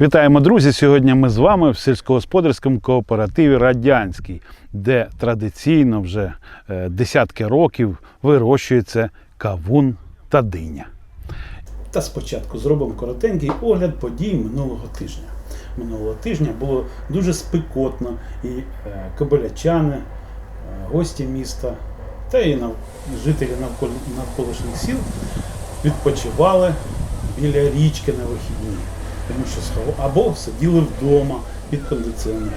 Вітаємо, друзі! Сьогодні ми з вами в сільськогосподарському кооперативі Радянський, де традиційно вже е, десятки років вирощується кавун та диня. Та спочатку зробимо коротенький огляд подій минулого тижня. Минулого тижня було дуже спекотно, і е, кобилячани, е, гості міста та і жителі навколишніх сіл відпочивали біля річки на вихідні, тому що схов- або сиділи вдома під кондиціонерами.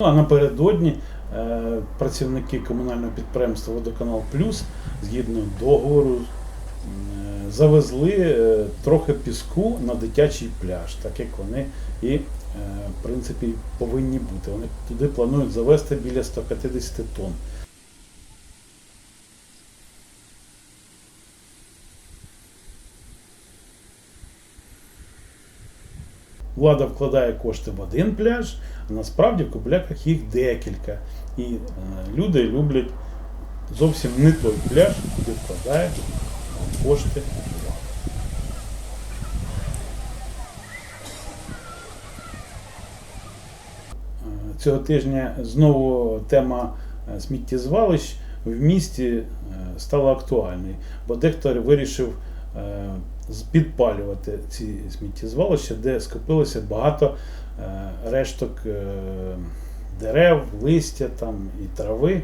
Ну а напередодні е, працівники комунального підприємства Водоканал Плюс згідно договору е, завезли е, трохи піску на дитячий пляж, так як вони і е, в принципі повинні бути. Вони туди планують завести біля 150 тонн. Влада вкладає кошти в один пляж, а насправді в Кобиляках їх декілька. І е, люди люблять зовсім не той пляж, куди вкладає кошти. Е, Цього тижня знову тема е, сміттєзвалищ в місті е, стала актуальною, бо дехто вирішив підпалювати ці сміттєзвалища, де скопилося багато е, решток е, дерев, листя там і трави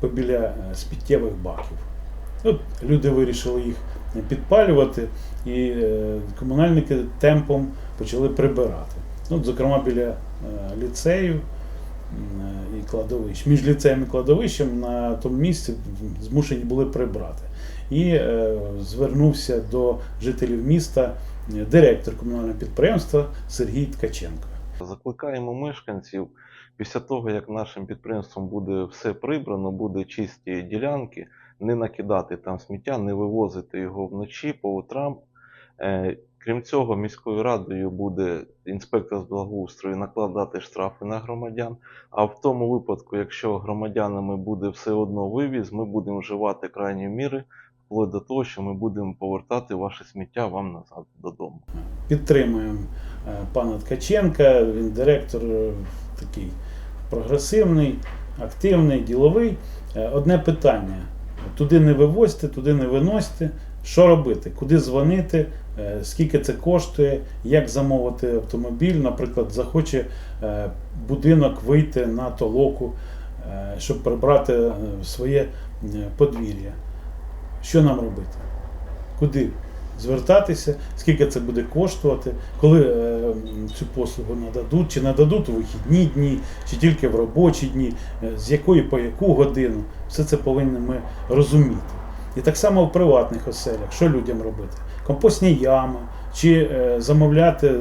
побіля е, сміттєвих баків. От люди вирішили їх підпалювати, і комунальники темпом почали прибирати. От, зокрема, біля ліцею і кладовищ. Між ліцеєм і кладовищем на тому місці змушені були прибрати. І е, звернувся до жителів міста е, директор комунального підприємства Сергій Ткаченко. Закликаємо мешканців після того, як нашим підприємством буде все прибрано, буде чисті ділянки, не накидати там сміття, не вивозити його вночі по утрам. Е, Крім цього, міською радою буде інспектор з благоустрою накладати штрафи на громадян. А в тому випадку, якщо громадянами буде все одно вивіз, ми будемо вживати крайні міри, вплоть до того, що ми будемо повертати ваше сміття вам назад додому. Підтримуємо е, пана Ткаченка, він директор е, такий прогресивний, активний, діловий. Е, Одне питання: туди не вивозьте, туди не виносьте. Що робити? Куди дзвонити? Скільки це коштує? Як замовити автомобіль? Наприклад, захоче будинок вийти на толоку, щоб прибрати своє подвір'я. Що нам робити? Куди звертатися, скільки це буде коштувати, коли е, цю послугу нададуть, чи нададуть у вихідні дні, чи тільки в робочі дні, е, з якої по яку годину. Все це повинні ми розуміти. І так само в приватних оселях, що людям робити? Компостні ями, чи е, замовляти,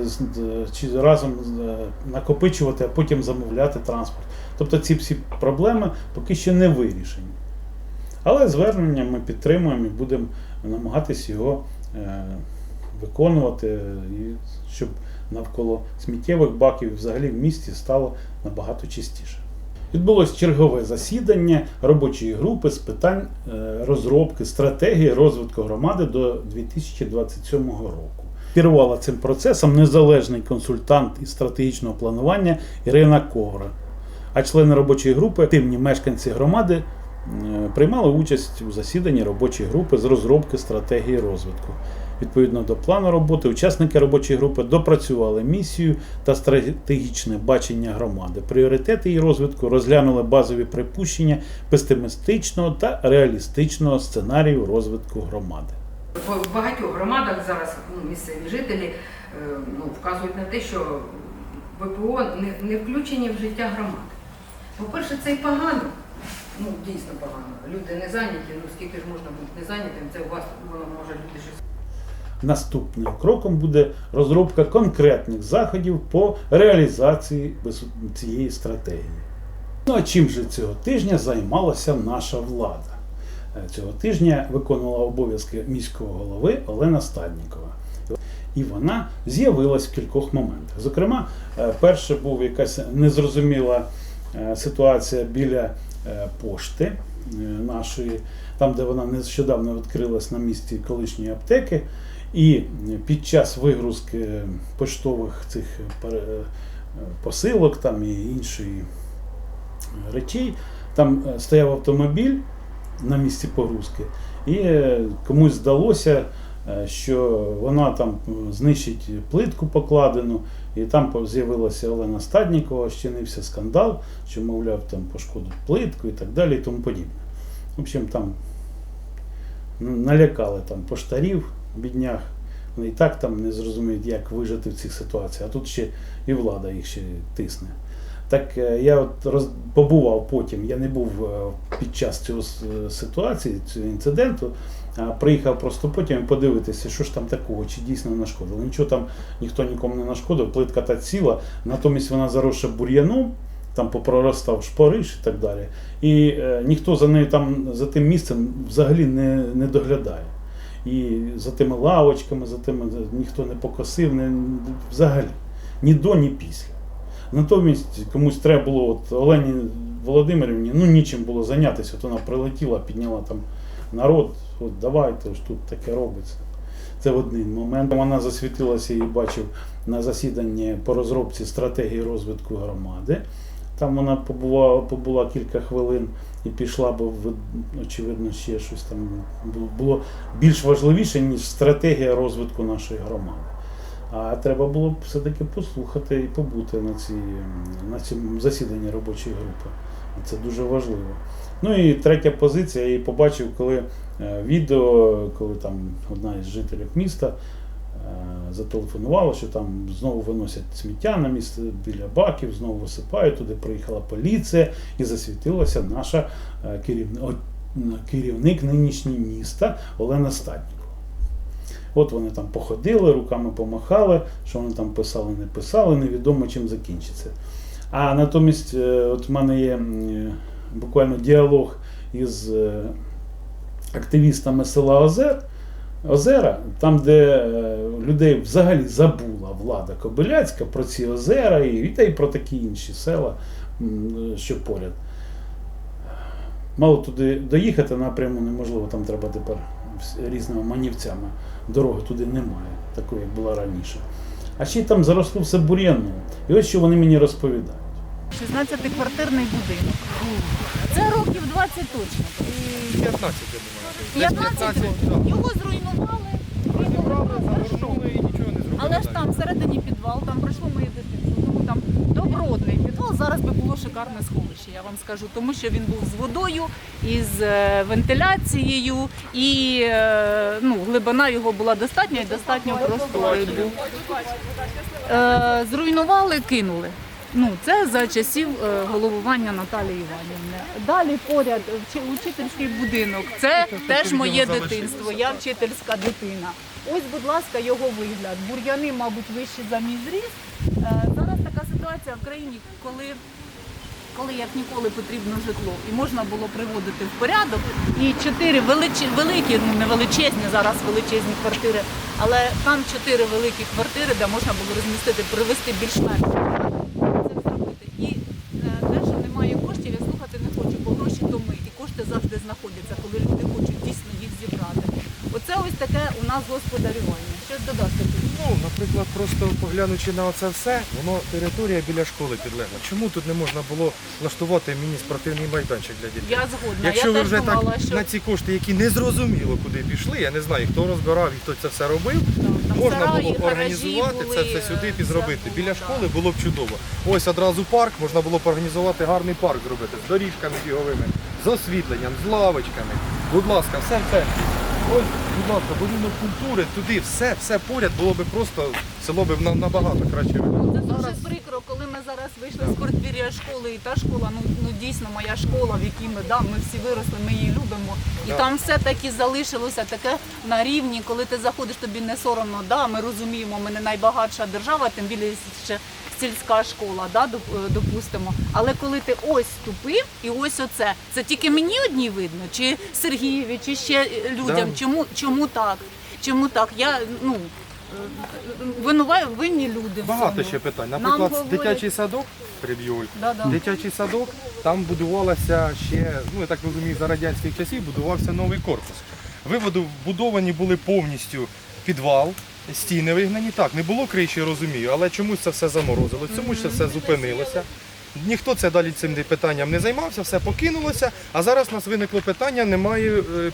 чи разом е, накопичувати, а потім замовляти транспорт. Тобто ці всі проблеми поки що не вирішені. Але звернення ми підтримуємо і будемо намагатись його е, виконувати, е, щоб навколо сміттєвих баків взагалі в місті стало набагато чистіше. Відбулось чергове засідання робочої групи з питань е, розробки стратегії розвитку громади до 2027 року. Керувала цим процесом незалежний консультант із стратегічного планування Ірина Ковра. А члени робочої групи, активні мешканці громади, приймали участь у засіданні робочої групи з розробки стратегії розвитку. Відповідно до плану роботи, учасники робочої групи допрацювали місію та стратегічне бачення громади. Пріоритети її розвитку розглянули базові припущення песимістичного та реалістичного сценарію розвитку громади. В багатьох громадах зараз ну, місцеві жителі е, ну, вказують на те, що ВПО не, не включені в життя громади. По-перше, це і погано, ну дійсно погано. Люди не зайняті, ну скільки ж можна бути не зайнятим, це у вас воно може люди щось Наступним кроком буде розробка конкретних заходів по реалізації цієї стратегії. Ну а чим же цього тижня займалася наша влада? Е, Цього тижня виконувала обов'язки міського голови Олена Стаднікова. І вона з'явилась в кількох моментах. Зокрема, е, перше був якась незрозуміла е, ситуація біля пошти е, нашої. там, де вона нещодавно відкрилась на місці колишньої аптеки. І під час вигрузки поштових цих посилок там і іншої речей, там е, стояв автомобіль на місці погрузки, і е, комусь здалося, е, що вона там е, знищить плитку покладену, і там з'явилася Олена Стаднікова, щинився скандал, що, мовляв, там пошкодить плитку і так далі, і тому подібне. В общем, там налякали там поштарів, біднях. Вони і так там не зрозуміють, як вижити в цих ситуаціях, а тут ще і влада їх ще тисне. Так е, я от роз, побував потім, я не був е, під час цього е, ситуації, цього інциденту, приїхав просто потім подивитися, що ж там такого, чи дійсно нашкодило. Нічого там ніхто нікому не нашкодив, плитка та ціла, натомість вона заросша бур'яном, там попроростав шпариш і так далі. І е, ніхто за нею там, за тим місцем взагалі не, не доглядає. І за тими лавочками, за тими ніхто не покосив, не, взагалі. Ні до, ні після. Натомість комусь треба було, от Олені Володимирівні, ну нічим було зайнятися. От вона прилетіла, підняла там народ, от давайте, ось тут таке робиться. Це в один момент. Вона засвітилася і бачив на засіданні по розробці стратегії розвитку громади. Там вона побула, побула кілька хвилин і пішла, бо очевидно ще щось там було- більш важливіше, ніж стратегія розвитку нашої громади. А треба було б все-таки послухати і побути на, цій, на цьому засіданні робочої групи. Це дуже важливо. Ну і третя позиція, я її побачив, коли відео, коли там одна із жителів міста е, зателефонувала, що там знову виносять сміття на місце біля баків, знову висипають, туди приїхала поліція і засвітилася наша е, керівник, нинішній міста Олена Статнікова. От вони там походили, руками помахали, що вони там писали, не писали, невідомо чим закінчиться. А натомість, е, от в мене є е, буквально діалог із е, активістами села Озер, Озера, там, де е, людей взагалі забула влада Кобиляцька про ці озера і, та й про такі інші села, що поряд. Мало туди доїхати напряму неможливо, там треба тепер різними манівцями. Дороги туди немає, такої, як була раніше. А ще й там заросло все бур'яном. І ось що вони мені розповідають. 16-квартирний будинок. Це років 20 точно. 15, я думаю. 15 років. Його зруйнували, кинули на і нічого не зробили. але ж там всередині підвал, там пройшло моє дитинство. Тому там добротний підвал. Зараз би було шикарне сховище, я вам скажу, тому що він був з водою, із е, вентиляцією, і е, ну, глибина його була достатня і достатньо просторий був. Е, Зруйнували, кинули. Ну, це за часів е, головування Наталії Іванівни. Далі поряд учительський будинок. Це теж моє дитинство. Я вчительська дитина. Ось, будь ласка, його вигляд. Бур'яни, мабуть, вищі за мій зріст. Е, Зараз така ситуація в країні, коли коли як ніколи потрібно житло, і можна було приводити в порядок. І чотири величі, великі, ну не величезні, зараз величезні квартири, але там чотири великі квартири, де можна було розмістити, привести більш-менш. в порядок, Це зробити. І е, те, що немає коштів, я слухати не хочу, бо гроші то ми, і кошти завжди знаходяться, коли люди хочуть дійсно їх зібрати. Оце ось нас господарювання. Що додати? тут? Ну, наприклад, просто поглянучи на це все, воно територія біля школи підлегла. Чому тут не можна було влаштувати міні-спортивний майданчик для дітей? Я згодна. Якщо я ви теж вже думала, так що на ці кошти, які не зрозуміло куди пішли, я не знаю, хто розбирав і хто це все робив, там можна сараї, було б гаражі організувати були, це все сюди е, і зробити. було, Біля школи було б чудово. Ось одразу парк, можна було б організувати гарний парк зробити з доріжками біговими, з освітленням, з лавочками. Будь ласка, все в центрі. Ось, будь ласка, будинок культури, туди все, все поряд було б просто село б набагато краще. Це дуже прикро, коли ми зараз вийшли з квартирі школи, і та школа, ну, ну дійсно моя школа, в якій ми, да, ми всі виросли, ми її любимо. І там все таки залишилося таке на рівні, коли ти заходиш, тобі не соромно. Да, ми розуміємо, ми не найбагатша держава, тим більше ще сільська школа, да, е, допустимо. Але коли ти ось ступив, і ось оце, це тільки мені одній видно, чи Сергієві, чи ще е, людям. Чому, чому так? Чому так? Я, ну, винні люди. в Багато цьому. ще питань. Наприклад, говорять- дитячий садок приб'ю. Да-да. Дитячий садок, там будувалося ще, ну я так розумію, за радянських часів будувався новий корпус. Виводу будовані були повністю підвал, стіни вигнані. Так, не було криші, я розумію, але чомусь це все заморозилось, чомусь це все зупинилося. Ніхто це далі цим питанням не займався, все покинулося. А зараз у нас виникло питання, немає е,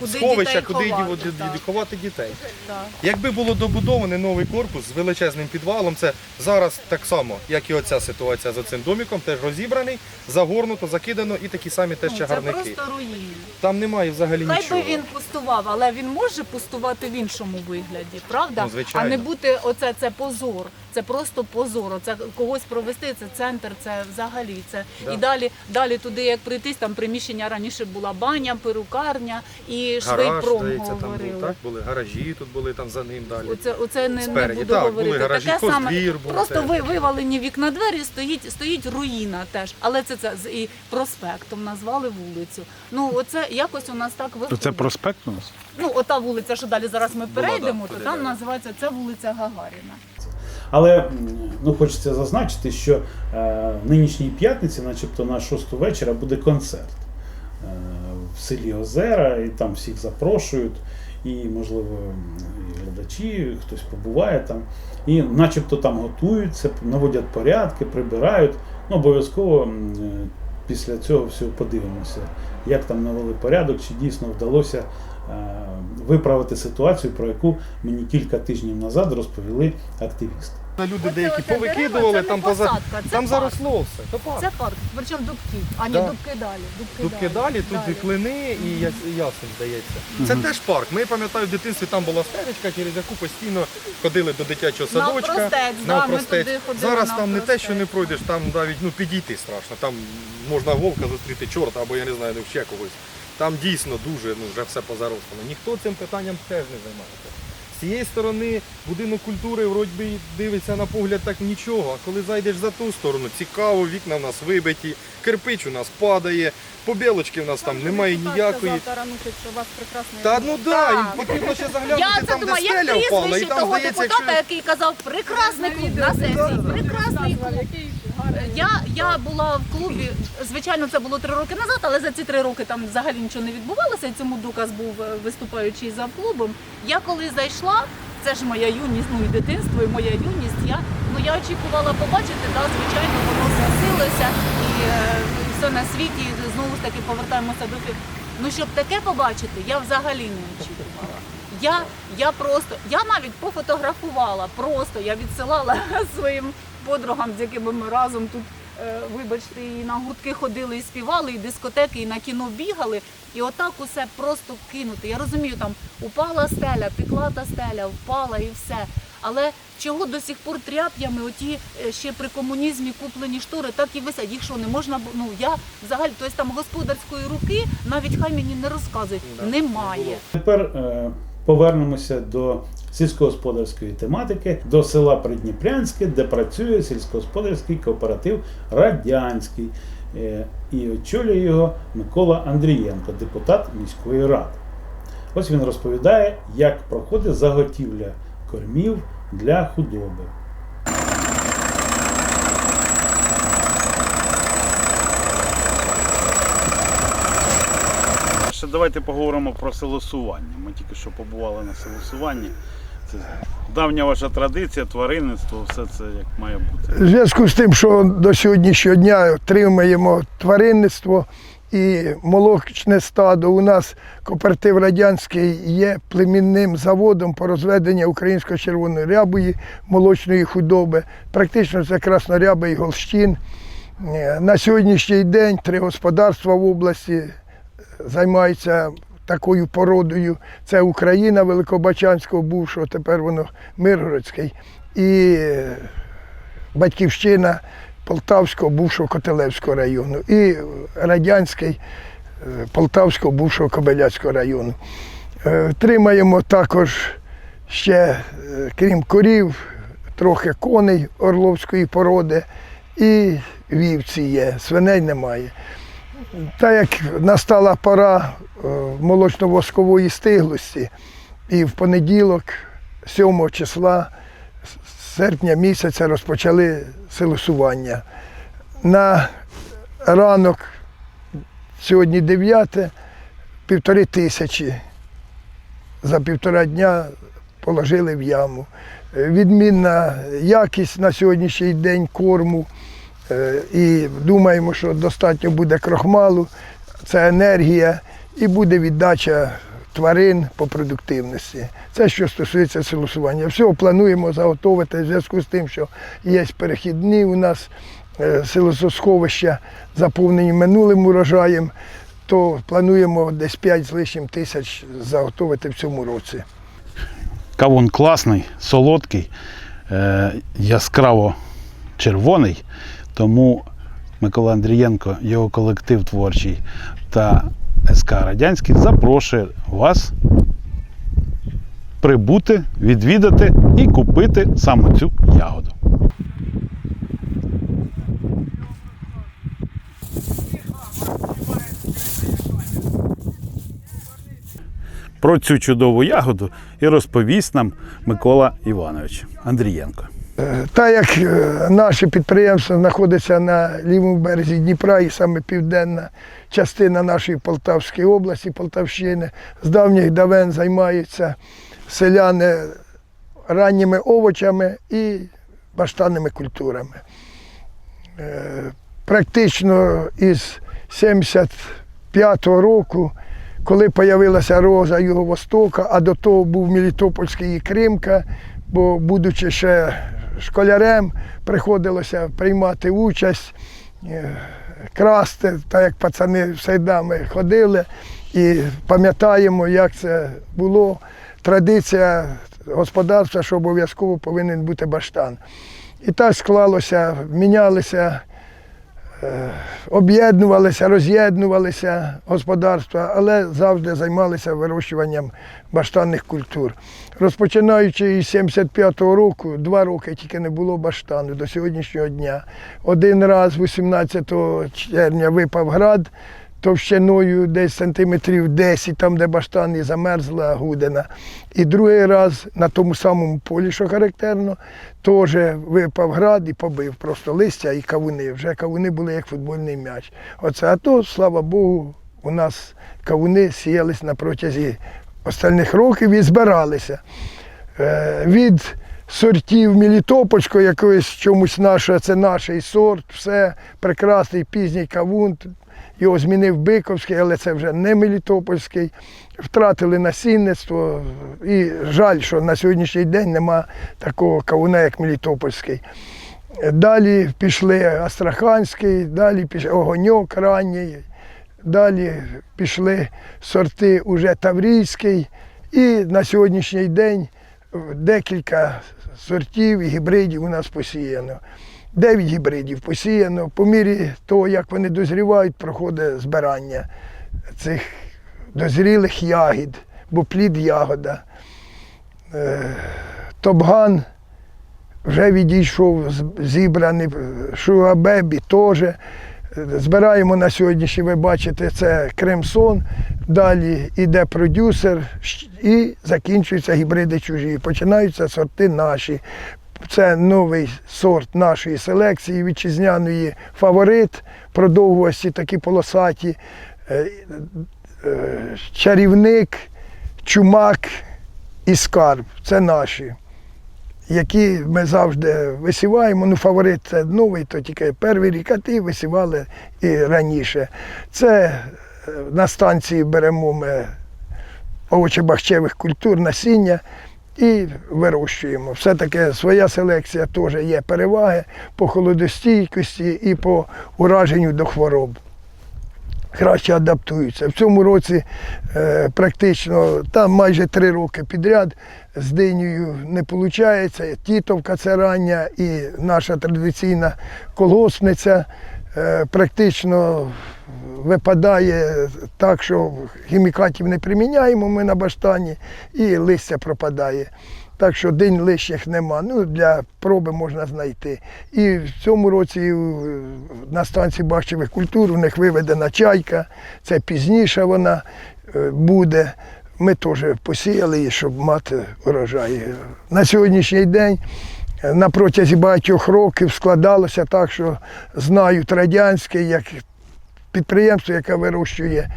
Куди сховища, куди ховати, ді- ді- ховати дітей. Так. Якби було добудований новий корпус з величезним підвалом, це зараз так само, як і оця ситуація з цим доміком, теж розібраний, загорнуто, закидано і такі самі теж ще це просто руїни. Там немає взагалі Хай нічого. би він пустував, але він може пустувати в іншому вигляді, правда? Ну, звичайно. А не бути оце це позор. Це просто позор. Це когось провести, це центр, це взагалі. Це Да. і далі, далі туди, як прийтись, там приміщення раніше була баня, перукарня і Гараж, швейпром здається, там говорили. був, так? Були гаражі тут були там за ним далі. Оце, оце не, не буду Так, говорити. були гаражі, Таке саме був просто ви, вивалені вікна двері, стоїть, стоїть руїна теж. Але це, це з- і проспектом назвали вулицю. Ну оце якось у нас так виходить. Це проспект у нас? Ну, ота вулиця, що далі зараз ми Була, перейдемо, да, то там називається це вулиця Гагаріна. Але ну, хочеться зазначити, що е, нинішньої п'ятниці, начебто на 6 вечора, буде концерт е, в селі Озера, і там всіх запрошують, і, можливо, і глядачі, хтось побуває там. І начебто там готуються, наводять порядки, прибирають. Ну, обов'язково е, після цього всього подивимося, як там навели порядок, чи дійсно вдалося виправити ситуацію, про яку мені кілька тижнів назад розповіли активісти. Люди Оце- деякі оце повикидували, там поза... там парк. заросло все. То парк. Це парк, причому дубки, а ні, Да. дубки далі. Дубки, Дубки далі, тут і клини, і яс- і ясень здається. Це теж парк. Ми пам'ятаю, в дитинстві там була стежечка, через яку постійно ходили до дитячого садочка. Навпростець, да, ми навпростець. туди ходили Зараз там не те, що не пройдеш, там навіть ну, підійти страшно. Там можна вовка зустріти чорта або я не знаю, ще когось. Там дійсно дуже ну, вже все позарослено. Ніхто цим питанням теж не займається. З цієї сторони будинок культури вроді дивиться на погляд так нічого, а коли зайдеш за ту сторону, цікаво, вікна в нас вибиті, кирпич у нас падає, побілочки в нас там немає ніякої. Та ну да, їм потрібно ще заглянути Я це там, де думаю, як стеля впала, і прізвище там того здається, депутата, який казав прекрасний клуб на сесії. Прекрасний клуб. Я, я була в клубі, звичайно, це було три роки назад, але за ці три роки там взагалі нічого не відбувалося. Цьому доказ був е, виступаючий за клубом. Я коли зайшла, це ж моя юність, ну і дитинство, і моя юність. Я ну я очікувала побачити, да, звичайно, воно красилося і, е, і все на світі. І знову ж таки повертаємося до фі- Ну щоб таке побачити, я взагалі не очікувала. Я, я просто, я навіть пофотографувала, просто я відсилала своїм подругам, з якими ми разом тут, е, вибачте, і на гуртки ходили, і співали, і дискотеки, і на кіно бігали. І отак усе просто кинути. Я розумію, там упала стеля, пекла та стеля, впала і все. Але чого до сих пор тряп'ями оті е, ще при комунізмі куплені штори так і висять. Їх що не можна ну я взагалі, тобто там господарської руки навіть хай мені не розказують. Немає. Тепер е, повернемося до сільськогосподарської тематики, до села Придніпрянське, де працює сільськогосподарський кооператив Радянський. Е, і очолює його Микола Андрієнко, депутат міської ради. Ось він розповідає, як проходить заготівля кормів для худоби. Давайте поговоримо про селосування. Ми тільки що побували на селосуванні. Це давня ваша традиція, тваринництво, все це як має бути. В зв'язку з тим, що до сьогоднішнього дня отримуємо тваринництво і молочне стадо, у нас кооператив радянський є племінним заводом по розведенню української червоної рябої, молочної худоби. Практично це красноряба і Голщин. Е, На сьогоднішній день три господарства в області займаються такою породою. Це Україна Великобачанського бувшого, тепер воно Миргородський. І е, батьківщина Полтавського бувшого Котелевського району і радянський е, Полтавського бувшого Кобиляцького району. Е, Тримаємо також ще, крім корів, трохи коней орловської породи і вівці є, свиней немає. Так як настала пора е, молочно-воскової стиглості, і в понеділок 7 числа серпня місяця розпочали силосування. На ранок, сьогодні 9, півтори тисячі за півтора дня положили в яму. Е, Відмінна якість на сьогоднішній день корму. Е, І думаємо, що достатньо буде крохмалу, це енергія і буде віддача тварин по продуктивності. Це що стосується силосування. Всього плануємо заготовити в зв'язку з тим, що є перехідні у нас е, силососховища, заповнені минулим урожаєм, то плануємо десь 5 з лишнім тисяч заготовити в цьому році. Кавун класний, солодкий, е, яскраво червоний. Тому Микола Андрієнко, його колектив творчий та СК Радянський запрошує вас прибути, відвідати і купити саме цю ягоду. Про цю чудову ягоду і розповість нам Микола Іванович Андрієнко. Так як е, наше підприємство знаходиться на лівому березі Дніпра і саме південна частина нашої Полтавської області, Полтавщини, з давніх давен займаються селяни ранніми овочами і баштанними культурами. Е, Практично із 75-го року, коли з'явилася роза Юго-Востока, а до того був Мелітопольський і Кримка, бо, будучи ще школярем, приходилося приймати участь, е, красти, так як пацани завжди ми ходили і пам'ятаємо, як це було. Традиція господарства, що обов'язково повинен бути баштан. І так склалося, мінялися об'єднувалися, роз'єднувалися господарства, але завжди займалися вирощуванням баштанних культур. Розпочинаючи із 75-го року, два роки тільки не було баштану до сьогоднішнього дня. Один раз, 18 червня, випав град товщиною десь сантиметрів 10, там, де баштан і замерзла гудина. І другий раз на тому самому полі, що характерно, теж випав град і побив просто листя і кавуни. Вже кавуни були як футбольний м'яч. Оце, а то, слава Богу, у нас кавуни сіялись на протязі остальних років і збиралися. Е, Від сортів Мелітопольського якогось чомусь нашого, це наш сорт, все прекрасний пізній кавун. Його змінив Биковський, але це вже не Мелітопольський. Втратили насінництво. І жаль, що на сьогоднішній день нема такого кавуна, як Мелітопольський. Далі пішли Астраханський, далі пішли Огоньок ранній, далі пішли сорти уже Таврійський. І на сьогоднішній день декілька сортів і гібридів у нас посіяно. Дев'ять гібридів посіяно. По мірі того, як вони дозрівають, проходить збирання цих дозрілих ягід, бо плід ягода. Е, Топган вже відійшов зібраний, Шугабебі теж. Збираємо на сьогоднішній, ви бачите, це Кремсон, далі йде продюсер і закінчуються гібриди чужі. Починаються сорти наші. Це новий сорт нашої селекції, вітчизняної фаворит, продовгості такі полосаті, е, е, чарівник, чумак і скарб. Це наші які ми завжди висіваємо. Ну, фаворит це новий, то тільки перший рік, а ті висівали і раніше. Це е, на станції беремо ми овочебахчевих культур, насіння і вирощуємо. Все-таки своя селекція теж є переваги по холодостійкості і по ураженню до хвороб краще адаптуються. В цьому році е, практично там майже три роки підряд з динею не виходить. Тітовка це рання і наша традиційна колгоспниця е, практично випадає так, що хімікатів не приміняємо ми на баштані і листя пропадає. Так що день лишніх нема. Ну, для проби можна знайти. І в цьому році е, на станції бахчевих культур у них виведена чайка. Це пізніше вона е, буде. ми теж посіяли її, щоб мати урожай. На сьогоднішній день е, на протязі багатьох років складалося так, що знають радянське як підприємство, яке вирощує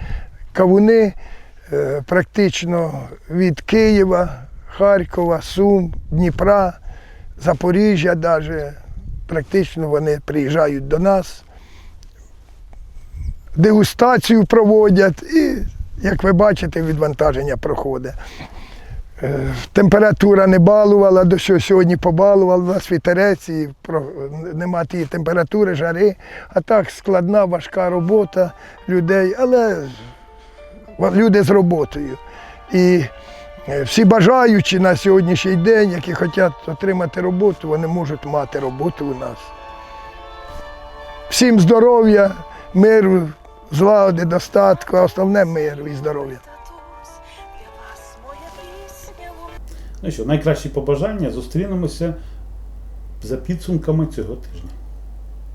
кавуни практично від Києва, Харкова, Сум, Дніпра, Запоріжжя навіть. Практично вони приїжджають до нас, дегустацію проводять і, як ви бачите, відвантаження проходить. Е, Температура не балувала, до що сьогодні побалувала, у нас вітерець і нема тієї температури, жари. А так складна, важка робота людей, але люди з роботою. І всі бажаючі на сьогоднішній день, які хочуть отримати роботу, вони можуть мати роботу у нас. Всім здоров'я, миру, злагоди, достатку, а основне миру і здоров'я. Ну що, найкращі побажання зустрінемося за підсумками цього тижня.